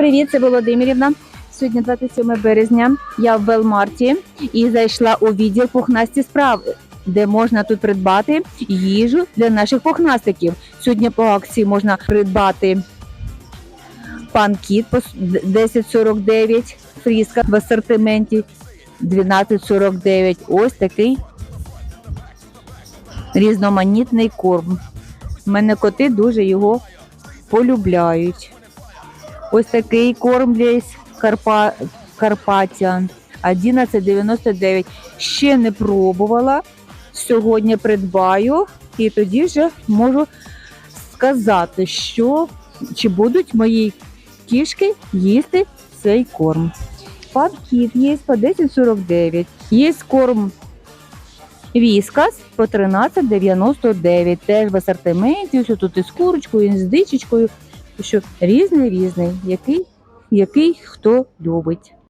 Привіт, це Володимирівна. Сьогодні 27 березня. Я в Белмарті і зайшла у відділ пухнасті справи, де можна тут придбати їжу для наших пухнастиків. Сьогодні по акції можна придбати панкіт по 10,49, фріска в асортименті 12,49. Ось такий різноманітний корм. У мене коти дуже його полюбляють. Ось такий корм для Карпа... Карпаття 11,99. Ще не пробувала. Сьогодні придбаю і тоді вже можу сказати, що чи будуть мої кішки їсти цей корм. Панкіт є по 10,49. Є корм Віскас по 13,99. Теж в асортименті, що тут із курочкою, і з дичечкою. Що різний різний, який, який хто любить.